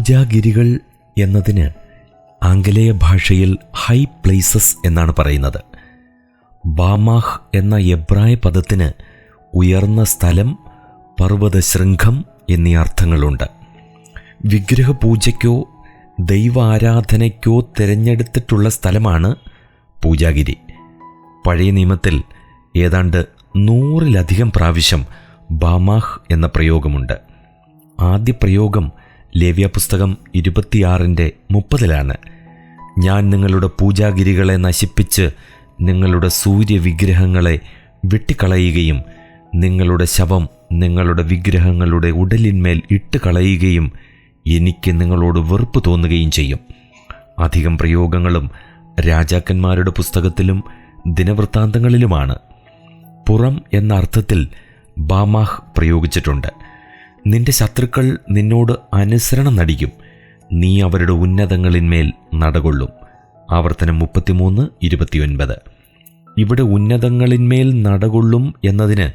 പൂജാഗിരികൾ എന്നതിന് ആംഗലേയ ഭാഷയിൽ ഹൈ പ്ലേസസ് എന്നാണ് പറയുന്നത്. ബാമാഹ് എന്ന എബ്രായ പദത്തിന് ഉയർന്ന സ്ഥലം പർവതശൃംഖം എന്നീ അർത്ഥങ്ങളുണ്ട്. വിഗ്രഹപൂജയ്ക്കോ ദൈവാരാധനയ്ക്കോ തിരഞ്ഞെടുത്തിട്ടുള്ള സ്ഥലമാണ് പൂജാഗിരി. പഴയ നിയമത്തിൽ ഏതാണ്ട് നൂറിലധികം പ്രാവശ്യം ബാമാഹ് എന്ന പ്രയോഗമുണ്ട്. ആദ്യ പ്രയോഗം ലേവ്യ പുസ്തകം ഇരുപത്തിയാറിന്റെ മുപ്പതിലാണ്. ഞാൻ നിങ്ങളുടെ പൂജാഗിരികളെ നശിപ്പിച്ച് നിങ്ങളുടെ സൂര്യവിഗ്രഹങ്ങളെ വെട്ടിക്കളയുകയും നിങ്ങളുടെ ശവം നിങ്ങളുടെ വിഗ്രഹങ്ങളുടെ ഉടലിന്മേൽ ഇട്ട് കളയുകയും എനിക്ക് നിങ്ങളോട് വെറുപ്പ് തോന്നുകയും ചെയ്യും. അധികം പ്രയോഗങ്ങളും രാജാക്കന്മാരുടെ പുസ്തകത്തിലും ദിനവൃത്താന്തങ്ങളിലുമാണ്. പുറം എന്ന അർത്ഥത്തിൽ ബാമാഹ് പ്രയോഗിച്ചിട്ടുണ്ട്. നിന്റെ ശത്രുക്കൾ നിന്നോട് അനുസരണം നടിക്കും. നീ അവരുടെ ഉന്നതങ്ങളിന്മേൽ നടകൊള്ളും. ആവർത്തനം മുപ്പത്തിമൂന്ന് ഇരുപത്തിയൊൻപത്. ഇവിടെ ഉന്നതങ്ങളിന്മേൽ നടകൊള്ളും എന്നതിന്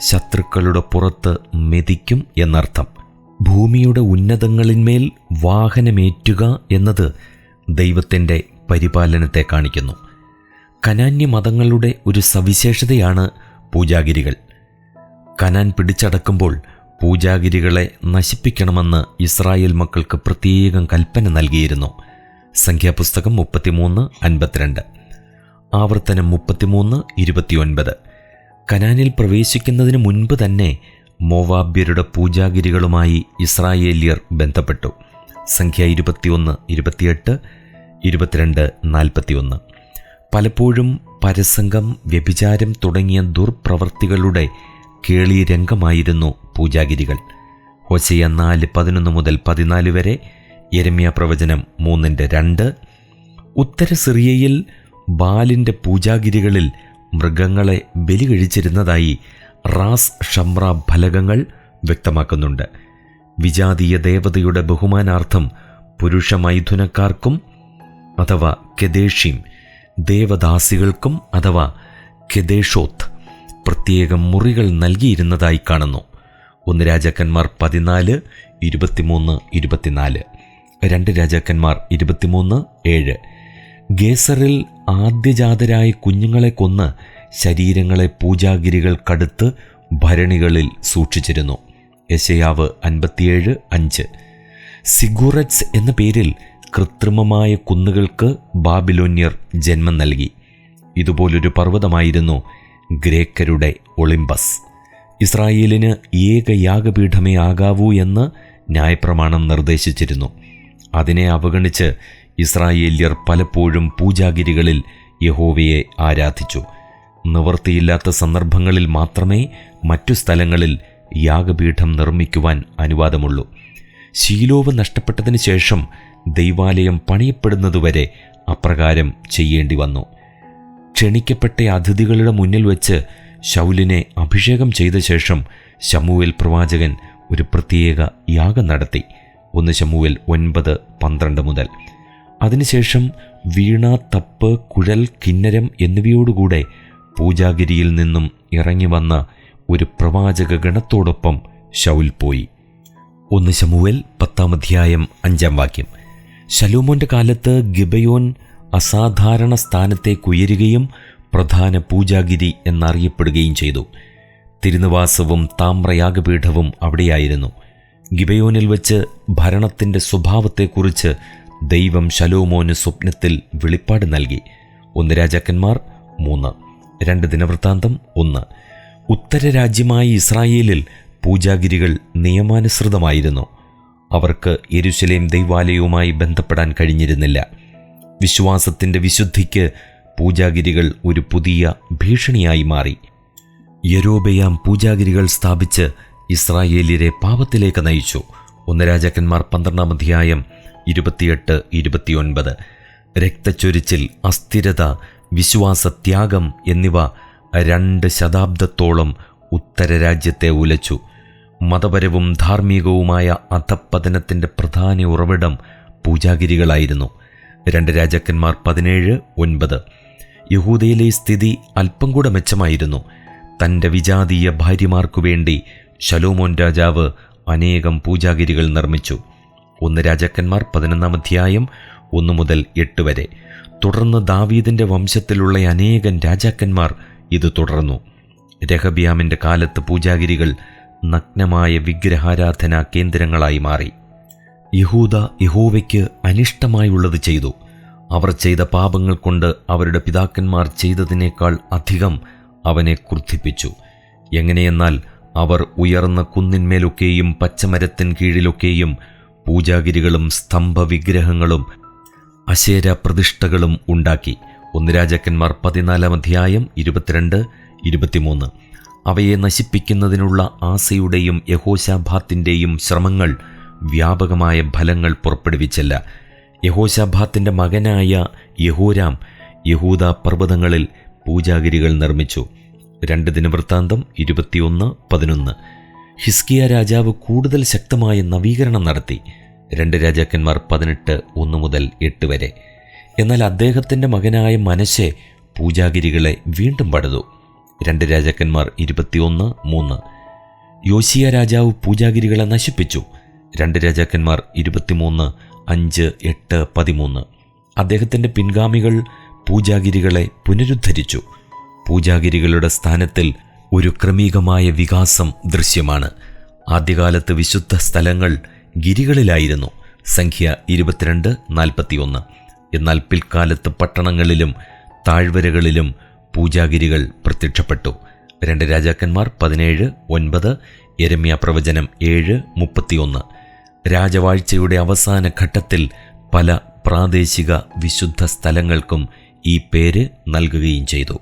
ശത്രുക്കളുടെ പുറത്ത് മെതിക്കും എന്നർത്ഥം. ഭൂമിയുടെ ഉന്നതങ്ങളിന്മേൽ വാഹനമേറ്റുക എന്നത് ദൈവത്തിന്റെ പരിപാലനത്തെ കാണിക്കുന്നു. കനാന്യ മതങ്ങളുടെ ഒരു സവിശേഷതയാണ് പൂജാഗിരികൾ. കനാൻ പിടിച്ചടക്കുമ്പോൾ പൂജാഗിരികളെ നശിപ്പിക്കണമെന്ന് ഇസ്രായേൽ മക്കൾക്ക് പ്രത്യേകം കൽപ്പന നൽകിയിരുന്നു. സംഖ്യാപുസ്തകം മുപ്പത്തിമൂന്ന് അൻപത്തിരണ്ട്. ആവർത്തനം മുപ്പത്തിമൂന്ന് ഇരുപത്തിയൊൻപത്. കനാനിൽ പ്രവേശിക്കുന്നതിന് മുൻപ് തന്നെ മോവാബ്യരുടെ പൂജാഗിരികളുമായി ഇസ്രായേലിയർ ബന്ധപ്പെട്ടു. സംഖ്യ ഇരുപത്തിയൊന്ന് ഇരുപത്തിയെട്ട് ഇരുപത്തിരണ്ട് നാൽപ്പത്തിയൊന്ന്. പലപ്പോഴും പരസംഗം വ്യഭിചാരം തുടങ്ങിയ ദുർപ്രവർത്തികളുടെ കേളി രംഗമായിരുന്നു പൂജാഗിരികൾ. ഹൊസിയ നാല് പതിനൊന്ന് മുതൽ പതിനാല് വരെ യരമ്യ പ്രവചനം മൂന്നിന്റെ രണ്ട്. ഉത്തര സിറിയയിൽ ബാലിന്റെ പൂജാഗിരികളിൽ മൃഗങ്ങളെ ബലി കഴിച്ചിരുന്നതായി റാസ് ഷംറ ഫലകങ്ങൾ വ്യക്തമാക്കുന്നുണ്ട്. വിജാതീയ ദേവതയുടെ ബഹുമാനാർത്ഥം പുരുഷ മൈഥുനക്കാർക്കും അഥവാ കെദേശീം ദേവദാസികൾക്കും അഥവാ കെദേഷോത്ത് പ്രത്യേകം മുറികൾ നൽകിയിരുന്നതായി കാണുന്നു. ഒന്ന് രാജാക്കന്മാർ പതിനാല് ഇരുപത്തിമൂന്ന് ഇരുപത്തിനാല്. രണ്ട് രാജാക്കന്മാർ ഇരുപത്തിമൂന്ന് ഏഴ്. ഗേസറിൽ ആദ്യജാതരായ കുഞ്ഞുങ്ങളെ കൊന്ന് ശരീരങ്ങളെ പൂജാഗിരികൾ കടുത്ത് ഭരണികളിൽ സൂക്ഷിച്ചിരുന്നു. യശയാവ് അൻപത്തിയേഴ് അഞ്ച്. സിഗുററ്റ്സ് എന്ന പേരിൽ കൃത്രിമമായ കുന്നുകൾക്ക് ബാബിലോന്യർ ജന്മം നൽകി. ഇതുപോലൊരു പർവതമായിരുന്നു ഗ്രേക്കരുടെ ഒളിമ്പസ്. ഇസ്രായേലിന് ഏക യാഗപീഠമേ ആകാവൂ എന്ന് ന്യായപ്രമാണം നിർദ്ദേശിച്ചിരുന്നു. അതിനെ അവഗണിച്ച് ഇസ്രായേല്യർ പലപ്പോഴും പൂജാഗിരികളിൽ യഹോവയെ ആരാധിച്ചു. നിവൃത്തിയില്ലാത്ത സന്ദർഭങ്ങളിൽ മാത്രമേ മറ്റു സ്ഥലങ്ങളിൽ യാഗപീഠം നിർമ്മിക്കുവാൻ അനുവാദമുള്ളൂ. ശീലോവ് നഷ്ടപ്പെട്ടതിന് ശേഷം ദൈവാലയം പണിയപ്പെടുന്നതുവരെ അപ്രകാരം ചെയ്യേണ്ടി വന്നു ക്ഷണിക്കപ്പെട്ട അതിഥികളുടെ മുന്നിൽ വെച്ച് ശൗലിനെ അഭിഷേകം ചെയ്ത ശേഷം ശമുവേൽ പ്രവാചകൻ ഒരു പ്രത്യേക യാഗം നടത്തി. ഒന്ന് ശമുവേൽ ഒൻപത് പന്ത്രണ്ട് മുതൽ. അതിനുശേഷം വീണ തപ്പ് കുഴൽ കിന്നരം എന്നിവയോടുകൂടെ പൂജാഗിരിയിൽ നിന്നും ഇറങ്ങി വന്ന ഒരു പ്രവാചക ഗണത്തോടൊപ്പം ശൗൽ പോയി. ഒന്ന് ശമുവേൽ പത്താം അധ്യായം അഞ്ചാം വാക്യം. ശലോമോന്റെ കാലത്ത് ഗിബയോൻ അസാധാരണ സ്ഥാനത്തേക്ക് ഉയരുകയും പ്രധാന പൂജാഗിരി എന്നറിയപ്പെടുകയും ചെയ്തു. തിരുനിവാസവും താമ്രയാഗപീഠവും അവിടെയായിരുന്നു. ഗിബയോനിൽ വെച്ച് ഭരണത്തിന്റെ സ്വഭാവത്തെക്കുറിച്ച് ദൈവം ശലോമോന് സ്വപ്നത്തിൽ വെളിപ്പാട് നൽകി. ഒന്ന് രാജാക്കന്മാർ മൂന്ന്. രണ്ട് ദിനവൃത്താന്തം ഒന്ന്. ഉത്തരരാജ്യമായ ഇസ്രായേലിൽ പൂജാഗിരികൾ നിയമാനുസൃതമായിരുന്നു. അവർക്ക് യെരുശലേം ദൈവാലയവുമായി ബന്ധപ്പെടാൻ കഴിഞ്ഞിരുന്നില്ല. വിശ്വാസത്തിന്റെ വിശുദ്ധിക്ക് പൂജാഗിരികൾ ഒരു പുതിയ ഭീഷണിയായി മാറി. യരോബയാം പൂജാഗിരികൾ സ്ഥാപിച്ച് ഇസ്രായേലിയരെ പാപത്തിലേക്ക് നയിച്ചു. ഒന്ന് രാജാക്കന്മാർ പന്ത്രണ്ടാം അധ്യായം ഇരുപത്തിയെട്ട് ഇരുപത്തിയൊൻപത്. രക്തച്ചൊരിച്ചിൽ അസ്ഥിരത വിശ്വാസത്യാഗം എന്നിവ രണ്ട് ശതാബ്ദത്തോളം ഉത്തരരാജ്യത്തെ ഉലച്ചു. മതപരവും ധാർമ്മികവുമായ അധപ്പതനത്തിന്റെ പ്രധാന ഉറവിടം പൂജാഗിരികളായിരുന്നു. രണ്ട് രാജാക്കന്മാർ പതിനേഴ് ഒൻപത്. യഹൂദയിലെ സ്ഥിതി അല്പം കൂടെ മെച്ചമായിരുന്നു. തന്റെ വിജാതീയ ഭാര്യമാർക്കു വേണ്ടി ശലോമോൻ രാജാവ് അനേകം പൂജാഗിരികൾ നിർമ്മിച്ചു. ഒന്ന് രാജാക്കന്മാർ പതിനൊന്നാം അധ്യായം ഒന്നു മുതൽ എട്ട് വരെ. തുടർന്ന് ദാവീദിന്റെ വംശത്തിലുള്ള അനേകം രാജാക്കന്മാർ ഇത് തുടർന്നു. രഹബിയാമിന്റെ കാലത്ത് പൂജാഗിരികൾ നഗ്നമായ വിഗ്രഹാരാധനാ കേന്ദ്രങ്ങളായി മാറി. യഹൂദ യഹോവയ്ക്ക് അനിഷ്ടമായുള്ളത് ചെയ്തു. അവർ ചെയ്ത പാപങ്ങൾ കൊണ്ട് അവരുടെ പിതാക്കന്മാർ ചെയ്തതിനേക്കാൾ അധികം അവനെ ക്രുദ്ധിപ്പിച്ചു. എങ്ങനെയെന്നാൽ അവർ ഉയർന്ന കുന്നിന്മേലൊക്കെയും പച്ചമരത്തിൻ കീഴിലൊക്കെയും പൂജാഗിരികളും സ്തംഭവിഗ്രഹങ്ങളും അശേര പ്രതിഷ്ഠകളും ഉണ്ടാക്കി. ഒന്ന് രാജാക്കന്മാർ പതിനാലാം അധ്യായം ഇരുപത്തിരണ്ട് ഇരുപത്തിമൂന്ന്. അവയെ നശിപ്പിക്കുന്നതിനുള്ള ആസയുടെയും യഹോശാഭാത്തിന്റെയും ശ്രമങ്ങൾ വ്യാപകമായ ഫലങ്ങൾ പുറപ്പെടുവിച്ചില്ല. യഹോശാഭാത്തിന്റെ മകനായ യഹൂരാം യഹൂദ പർവതങ്ങളിൽ പൂജാഗിരികൾ നിർമ്മിച്ചു. രണ്ട് ദിനവൃത്താന്തം ഇരുപത്തിയൊന്ന് പതിനൊന്ന്. ഹിസ്കിയ രാജാവ് കൂടുതൽ ശക്തമായ നവീകരണം നടത്തി. രണ്ട് രാജാക്കന്മാർ പതിനെട്ട് ഒന്ന് മുതൽ എട്ട് വരെ. എന്നാൽ അദ്ദേഹത്തിന്റെ മകനായ മനശെ പൂജാഗിരികളെ വീണ്ടും പടുതു രണ്ട് രാജാക്കന്മാർ ഇരുപത്തിയൊന്ന് മൂന്ന്. യോശിയ രാജാവ് പൂജാഗിരികളെ നശിപ്പിച്ചു. രണ്ട് രാജാക്കന്മാർ ഇരുപത്തിമൂന്ന് അഞ്ച് എട്ട് പതിമൂന്ന്. അദ്ദേഹത്തിന്റെ പിൻഗാമികൾ പൂജാഗിരികളെ പുനരുദ്ധരിച്ചു. പൂജാഗിരികളുടെ സ്ഥാനത്തിൽ ഒരു ക്രമീകമായ വികാസം ദൃശ്യമാണ്. ആദ്യകാലത്ത് വിശുദ്ധ സ്ഥലങ്ങൾ ഗിരികളിലായിരുന്നു. സംഖ്യ ഇരുപത്തിരണ്ട് നാൽപ്പത്തിയൊന്ന്. എന്നാൽ പിൽക്കാലത്ത് പട്ടണങ്ങളിലും താഴ്വരകളിലും പൂജാഗിരികൾ പ്രത്യക്ഷപ്പെട്ടു. രണ്ട് രാജാക്കന്മാർ പതിനേഴ് ഒൻപത്. എരമ്യ പ്രവചനം ഏഴ് മുപ്പത്തിയൊന്ന്. രാജവാഴ്ചയുടെ അവസാന ഘട്ടത്തിൽ പല പ്രാദേശിക വിശുദ്ധ സ്ഥലങ്ങൾക്കും ഈ പേര് നൽകുകയും ചെയ്തു.